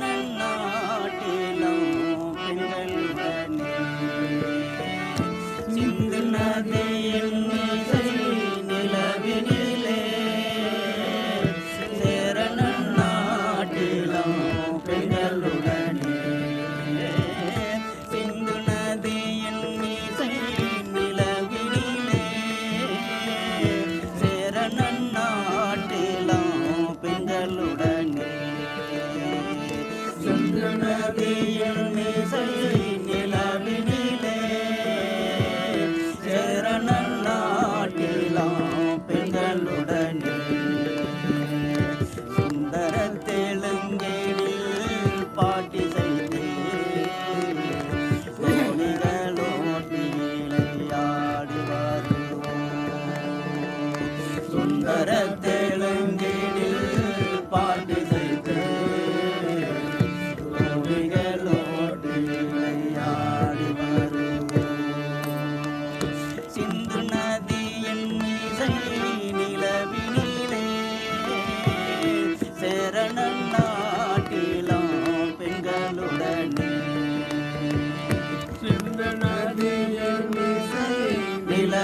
நன்னாட்டிலும் பெண்களுடனே சிந்து நதியின் இசை நிலவினிலே சேர நன்னாட்டிலும் பெண்களுடனே சிந்து நதியின் இசை நிலவினிலே சேர நன்னா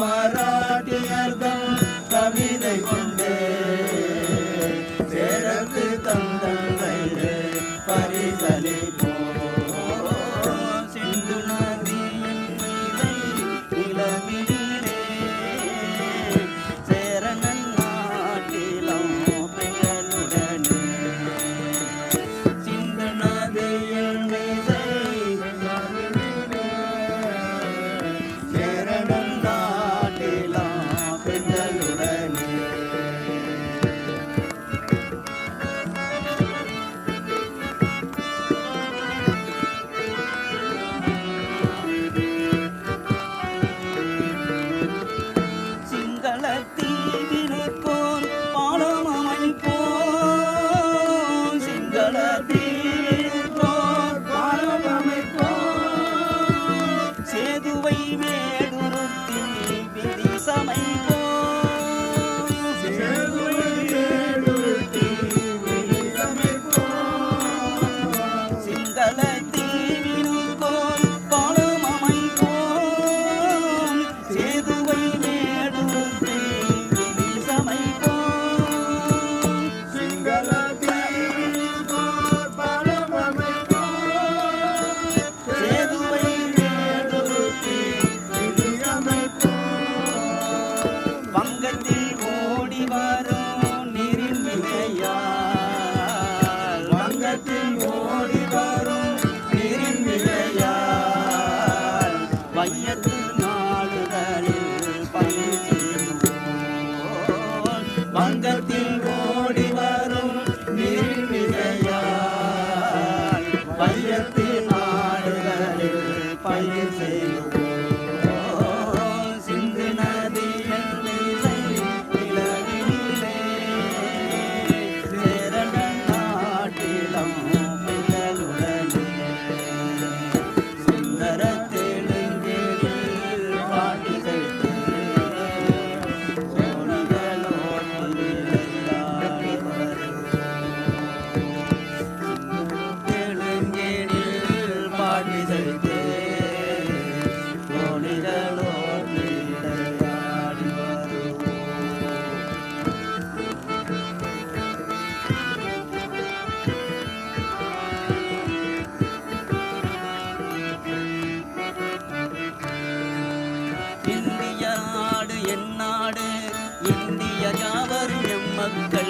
மராட்டியர்தம் ഇന്ത്യ ജാവറിനും മക്കൾ